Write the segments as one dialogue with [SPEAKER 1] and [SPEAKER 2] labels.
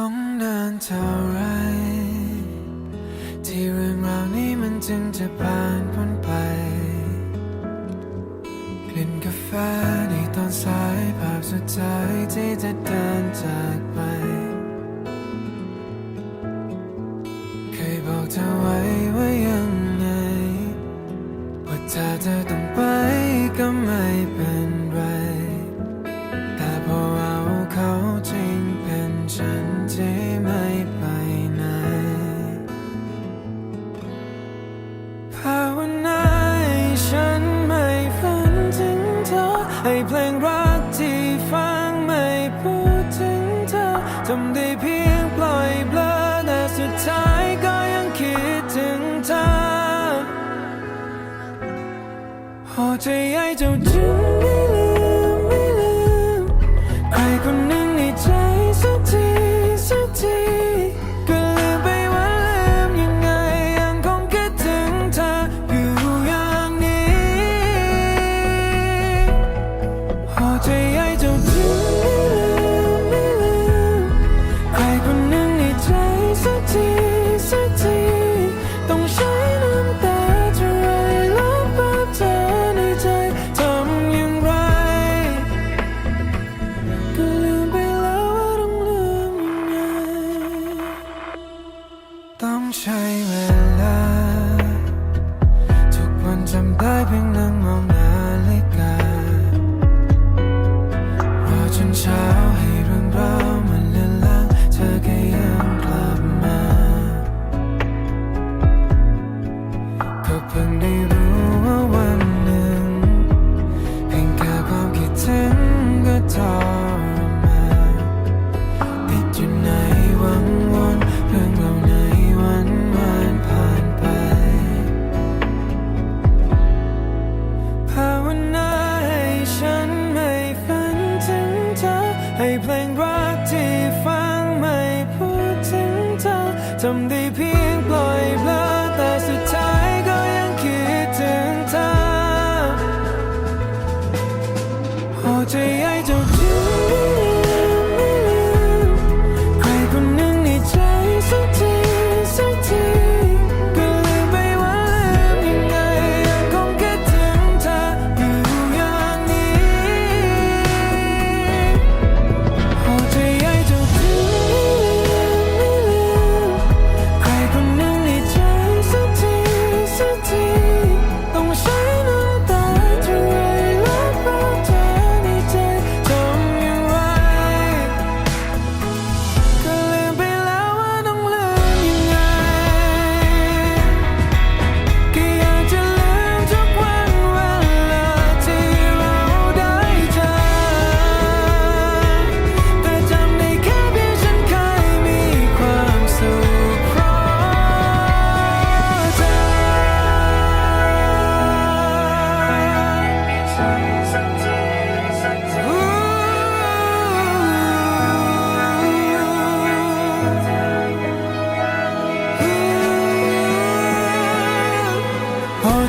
[SPEAKER 1] ต้องเดินเท่าไร ที่เรื่องราวนี้มันจึงจะผ่านพ้นไป กลิ่นกาแฟ ทำได้เพียงปล่อยเบลอแต่สุดท้ายก็ยังคิดถึงเธอโอ้ใจใหญ่เจ้าจื้อ ต้องใช้เวลา ทุกวันจำได้เพียงนั่งมอง 最爱就。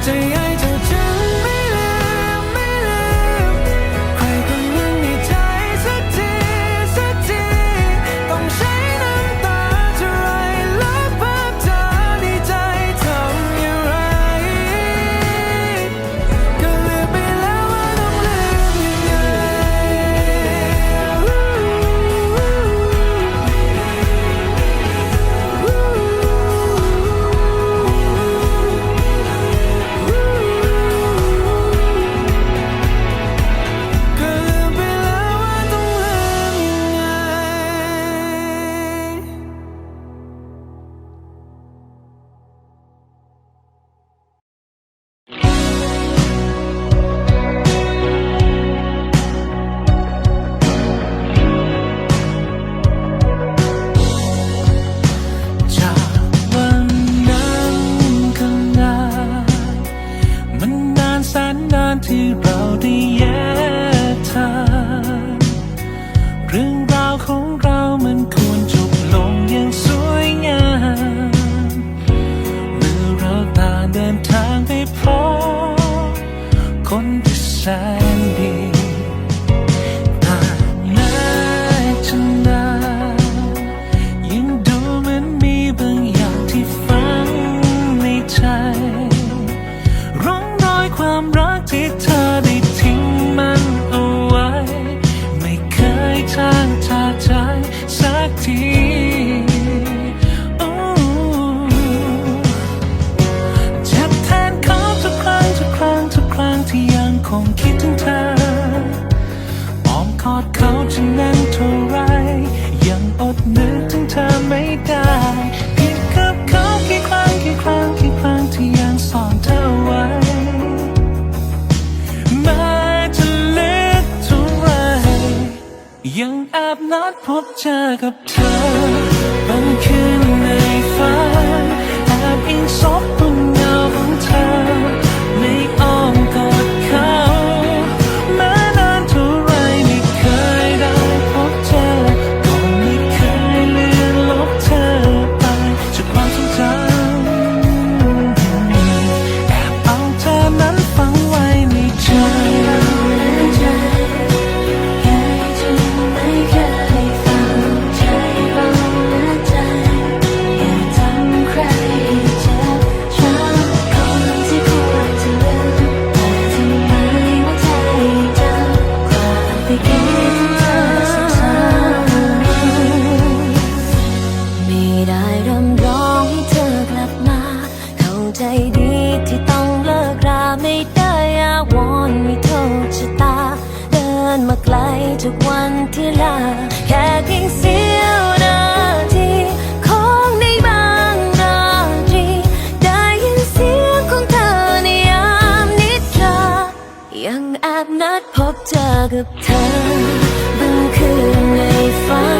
[SPEAKER 1] 最爱 ยังแอบนัดพบเจ
[SPEAKER 2] อกับเธอบางคืนในฝัน กับเธอบึง
[SPEAKER 3] คืนในฝัน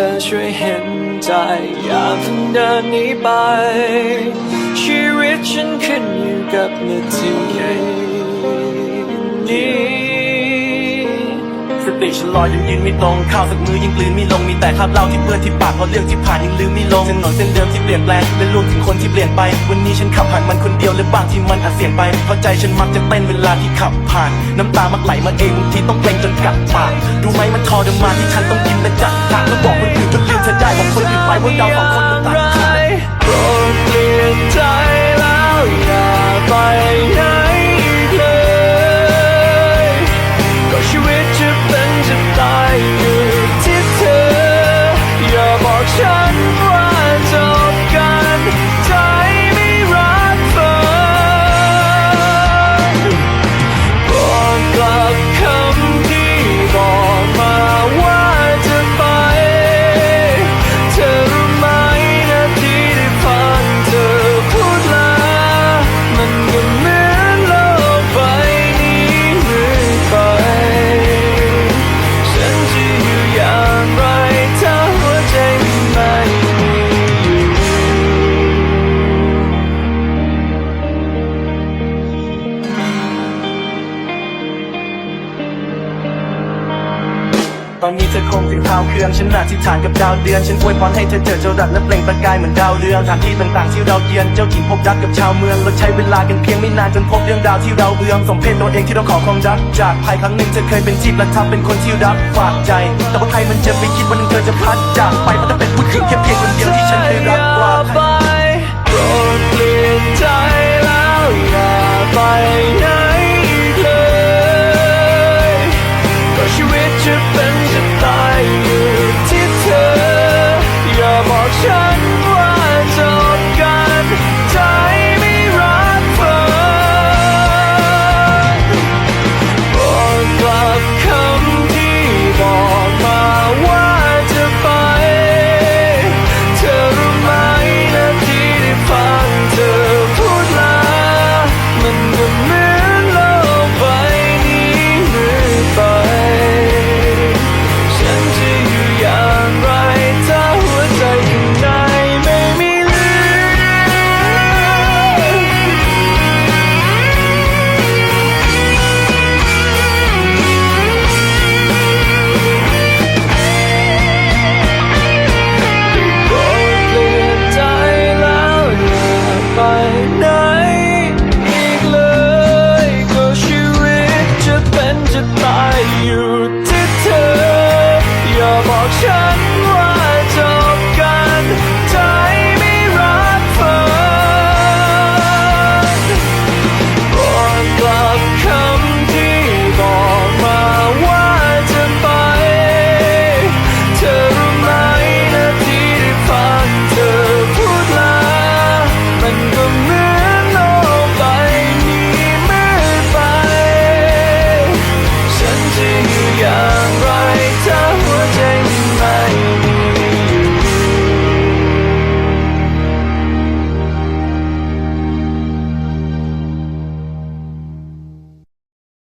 [SPEAKER 3] ธอ
[SPEAKER 2] ช่วยเห็นใจอย่าเพิ่งเดินหนีไป ชีวิตฉันขึ้นอยู่กับนาทีนี้
[SPEAKER 4] ติฉันลอยยังยืนไม่ตรงข้าวสักมือยังกลืนไม่ลงมีแต่คราบเหล้าที่เพื่อนที่ปากพอเรื่องที่ผ่านยังลืมไม่ลงเส้นหนอนเส้นเดิมที่เปลี่ยนแปลงและรวมถึงคนที่เปลี่ยนไป วันนี้ฉันขับผ่านมันคนเดียวและบางที่มันอาจเสียงไปเพราะใจฉันมักจะเต้นเวลาที่ขับผ่าน น้ำตามักไหลมาเองบางทีต้องเกรงจนกัดปากดูไหมมันทอดมาที่ฉันต้องยิ้มและจัดฉากแล้วบอกคนอื่นจนลืมเธอได้บอกคนอื่นไปว่าเราสองคนนต่าง
[SPEAKER 5] ฐานกับดาวเดือน ฉันอวยพรให้เธอเจอเจ้ารัดและเปล่งประกายเหมือนดาวเรืองสถานที่ต่างๆที่เราเยือนเจ้าถิ่นพบรักกับชาวเมืองเราใช้เวลากันเพียงไม่นานจนพบเรื่องราวที่เราเบืองสมเพศตัวเองที่ต้องขอความรักจากภัยครั้งหนึ่งเธอเคยเป็นที่ประทับเป็นคนที่รักฝากใจ แต่ว่าใครมันจะไปคิดวันหนึงเธอจะพัดจากไปเพราะเธอเป็นผู้หญิงแค่เพียงคนเดียวที่ฉันเคยรักกว่าใคร